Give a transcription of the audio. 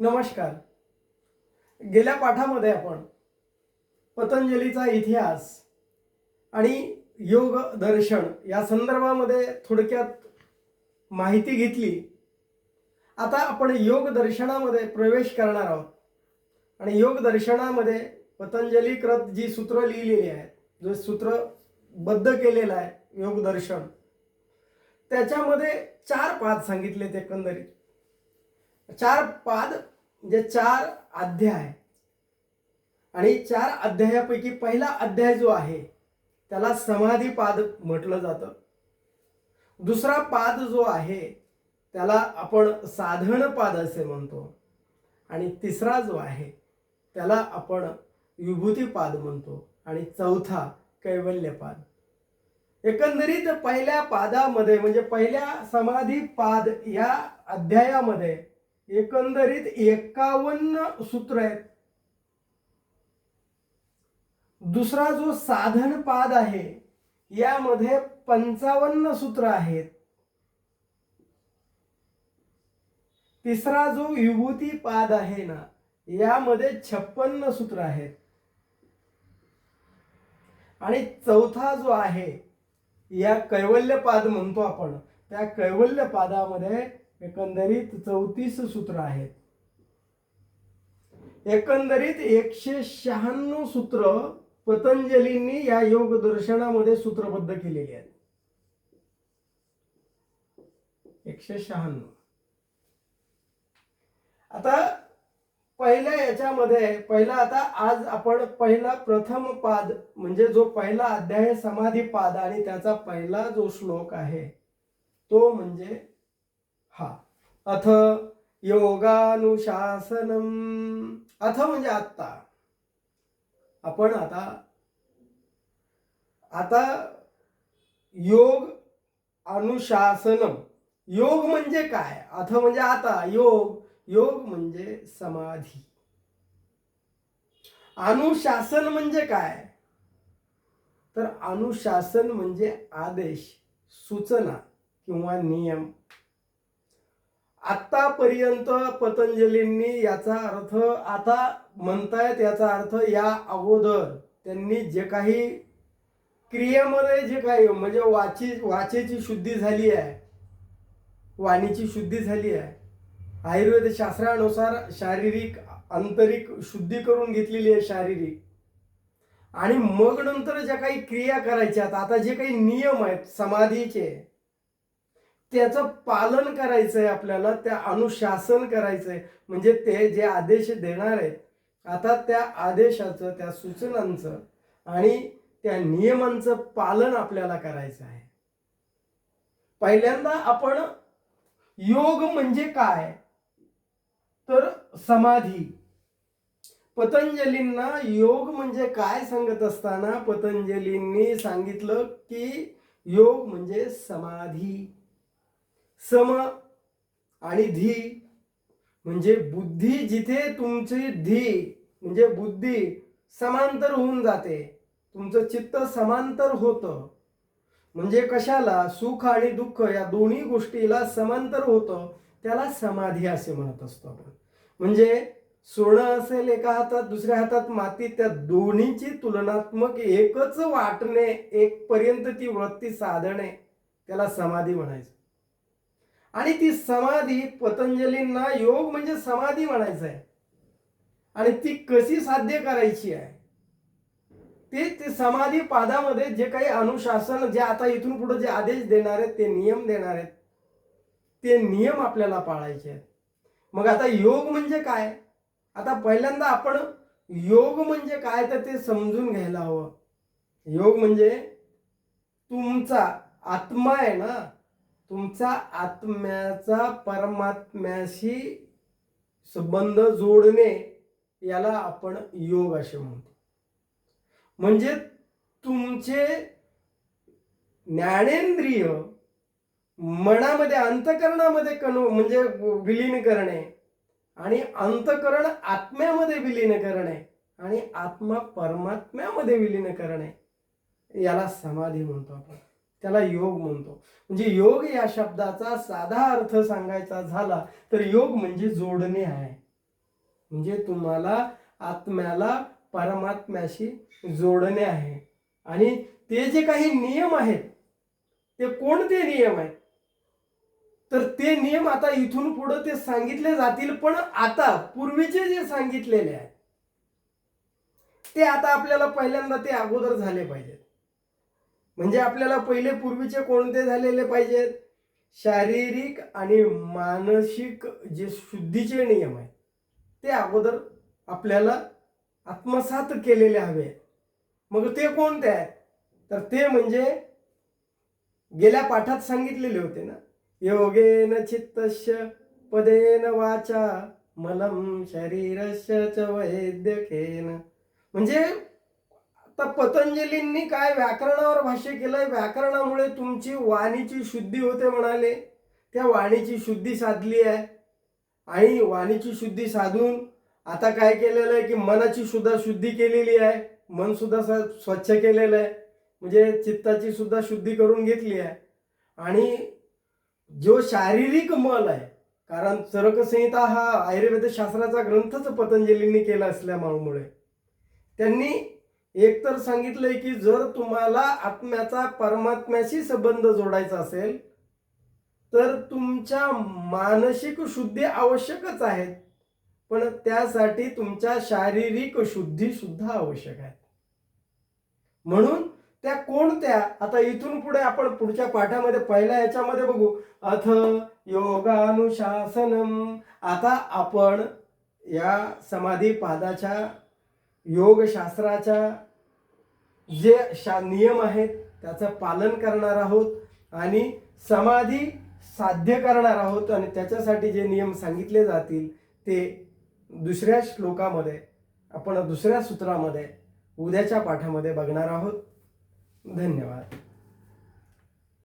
नमस्कार. गेल्या पाठामध्ये आपण पतंजलीचा इतिहास आणि योग दर्शन या संदर्भामध्ये थोडक्यात माहिती घेतली. आता आपण योग दर्शनामध्ये प्रवेश करणार आहोत. आणि योग दर्शनामध्ये पतंजलीकृत जी सूत्र लिहिलेली आहेत जो सूत्रबद्ध केलेलं आहे योग दर्शन त्याच्यामध्ये चार पाद सांगितले ते एकंदरीत. चार पाद म्हणजे चार अध्याय. आणि चार अध्यायापैकी पहिला अध्याय जो आहे त्याला समाधी पाद म्हटलं जातं. दुसरा पाद जो आहे त्याला आपण साधन पाद असे म्हणतो. आणि तिसरा जो आहे त्याला आपण विभूतीपाद म्हणतो. आणि चौथा कैवल्यपाद एकंदरीत पहिल्या पादामध्ये म्हणजे पहिल्या समाधी पाद या अध्यायामध्ये एकंदरीत एकावन्न सूत्र आहेत. दुसरा जो साधन पाद आहे यामध्ये पंचावन्न सूत्र आहेत. तिसरा जो विभूती पाद आहे ना यामध्ये छप्पन्न सूत्र आहेत. आणि चौथा जो आहे या कैवल्य पाद म्हणतो आपण त्या कैवल्य पादामध्ये एकंदरीत चौतीस सूत्र आहेत. एकंदरीत एकशे शहाण्णव सूत्र पतंजलींनी या योग दर्शनामध्ये सूत्रबद्ध केलेली आहेत. एकशे शहाण्णव. आता पहिल्या याच्यामध्ये पहिला आता आज आपण पहिला प्रथम पाद म्हणजे जो पहिला अध्याय समाधी पाद आणि त्याचा पहिला जो श्लोक आहे तो म्हणजे हा. अथ योगानुशासनम. अथ म्हणजे आत्ता. आपण आता आता योग अनुशासनम. योग म्हणजे काय? अथ म्हणजे आता. योग योग म्हणजे समाधी. अनुशासन म्हणजे काय? तर अनुशासन म्हणजे आदेश सूचना किंवा नियम. आतापर्यंत पतंजलींनी याचा अर्थ आता म्हणतायत याचा अर्थ या अगोदर त्यांनी जे काही क्रियेमध्ये जे काही म्हणजे वाची वाचेची शुद्धी झाली आहे वाणीची शुद्धी झाली आहे आयुर्वेद शास्त्रानुसार शारीरिक आंतरिक शुद्धी करून घेतलेली आहे शारीरिक. आणि मग नंतर ज्या काही क्रिया करायच्या आता जे काही नियम आहेत समाधीचे त्याचं पालन करायचं आहे आपल्याला त्या अनुशासन करायचं आहे म्हणजे ते जे आदेश देणार आहेत आता त्या आदेशाचं त्या सूचनांचं आणि त्या नियमांचं पालन आपल्याला करायचं आहे. पहिल्यांदा आपण योग म्हणजे काय? तर समाधी. पतंजलींना योग म्हणजे काय सांगत असताना पतंजलींनी सांगितलं की योग म्हणजे समाधी. सम आणि धी. म्हणजे बुद्धी जिथे तुमची धी म्हणजे बुद्धी समांतर होऊन जाते. तुमचं चित्त समांतर होतं. म्हणजे कशाला? सुख आणि दुःख या दोन्ही गोष्टीला समांतर होतं. त्याला समाधी असे म्हणत असतो आपण. म्हणजे सोनं असेल एका हातात दुसऱ्या हातात माती त्या दोन्हीची तुलनात्मक एकच वाटणे एक पर्यंत ती वृत्ती साधणे त्याला समाधी म्हणायचं. आणि ती समाधी पतंजलींना योग म्हणजे समाधी म्हणायचं आहे आणि ती कशी साध्य करायची आहे? ते ते समाधी पादामध्ये जे काही अनुशासन जे आता इथून पुढे जे आदेश देणार आहेत ते नियम देणार आहेत ते नियम आपल्याला पाळायचे आहेत. मग आता योग म्हणजे काय? आता पहिल्यांदा आपण योग म्हणजे काय तर ते समजून घ्यायला हवं. योग म्हणजे तुमचा आत्मा आहे ना? तुमचा आत्म्याचा परमात्म्याशी संबंध जोडणे याला आपण योग असे म्हणतो. म्हणजे तुमचे ज्ञानेंद्रिय मनामध्ये अंतकरणामध्ये कन म्हणजे विलीन करणे आणि अंतकरण आत्म्यामध्ये विलीन करणे आणि आत्मा परमात्म्यामध्ये विलीन करणे याला समाधी म्हणतो आपण. त्याला योग म्हणतो. म्हणजे योग या शब्दाचा साधा अर्थ सांगायचा झाला तर योग म्हणजे जोडणे आहे. म्हणजे तुम्हाला आत्म्याला परमात्म्याशी जोडणे आहे. आणि ते जे काही नियम आहेत ते कोणते नियम आहेत? तर ते नियम आता इथून पुढे ते सांगितले जातील पण आता पूर्वीचे जे सांगितलेले आहेत ते आता आपल्याला पहिल्यांदा ते अगोदर झाले पाहिजेत. म्हणजे आपल्याला पहिले पूर्वीचे कोणते झालेले पाहिजेत? शारीरिक आणि मानसिक जे शुद्धीचे नियम आहेत ते अगोदर आपल्याला आत्मसात केलेले हवे मग ते कोणते आहेत? तर ते म्हणजे गेल्या पाठात सांगितलेले होते ना योगेन चित्तस्य पदेन वाचा मलम शरीरस्य च वैद्यकेन. म्हणजे तर पतंजलींनी काय व्याकरणावर भाष्य केलंय? व्याकरणामुळे तुमची वाणीची शुद्धी होते म्हणाले. त्या वाणीची शुद्धी साधली आहे. आणि वाणीची शुद्धी साधून आता काय केलेलं आहे की मनाची सुद्धा शुद्धी केलेली आहे. मन सुद्धा स्वच्छ केलेलं आहे. म्हणजे चित्ताची सुद्धा शुद्धी करून घेतली आहे. आणि जो शारीरिक मल आहे कारण चरकसंहिता हा आयुर्वेद शास्त्राचा ग्रंथच पतंजलींनी केला असल्यामुळे त्यांनी एकतर सांगितलंय की जर तुम्हाला आत्म्याचा परमात्म्याशी संबंध जोडायचा असेल तर तुमच्या मानसिक शुद्धी आवश्यकच आहेत. पण त्यासाठी तुमच्या शारीरिक शुद्धी सुद्धा आवश्यक आहे. म्हणून त्या कोणत्या आता इथून पुढे आपण पुढच्या पाठामध्ये पहिल्या याच्यामध्ये बघू. अथ योगानुशासनम. आता आपण या समाधी पादाच्या योगशास्त्राच्या जे शा नियम आहेत त्याचं पालन करणार आहोत आणि समाधी साध्य करणार आहोत आणि त्याच्यासाठी जे नियम सांगितले जातील ते दुसऱ्या श्लोकामध्ये आपण दुसऱ्या सूत्रामध्ये उद्याच्या पाठामध्ये बघणार आहोत. धन्यवाद.